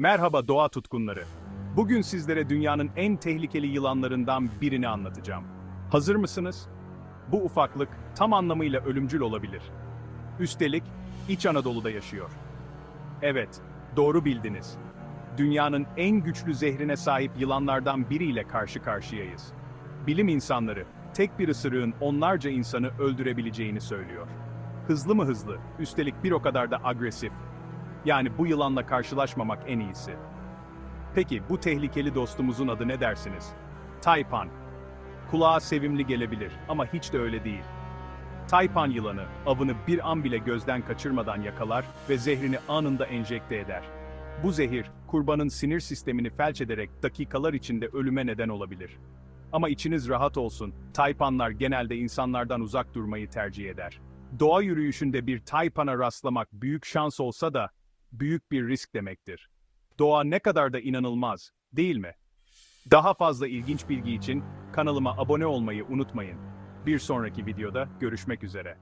Merhaba doğa tutkunları. Bugün sizlere dünyanın en tehlikeli yılanlarından birini anlatacağım. Hazır mısınız? Bu ufaklık tam anlamıyla ölümcül olabilir. Üstelik İç Anadolu'da yaşıyor. Evet, doğru bildiniz. Dünyanın en güçlü zehrine sahip yılanlardan biriyle karşı karşıyayız. Bilim insanları tek bir ısırığın onlarca insanı öldürebileceğini söylüyor. Hızlı mı hızlı, üstelik bir o kadar da agresif. Yani bu yılanla karşılaşmamak en iyisi. Peki bu tehlikeli dostumuzun adı ne dersiniz? Taypan. Kulağa sevimli gelebilir ama hiç de öyle değil. Taypan yılanı avını bir an bile gözden kaçırmadan yakalar ve zehrini anında enjekte eder. Bu zehir kurbanın sinir sistemini felç ederek dakikalar içinde ölüme neden olabilir. Ama içiniz rahat olsun, taypanlar genelde insanlardan uzak durmayı tercih eder. Doğa yürüyüşünde bir taypana rastlamak büyük şans olsa da büyük bir risk demektir. Doğa ne kadar da inanılmaz, değil mi? Daha fazla ilginç bilgi için kanalıma abone olmayı unutmayın. Bir sonraki videoda görüşmek üzere.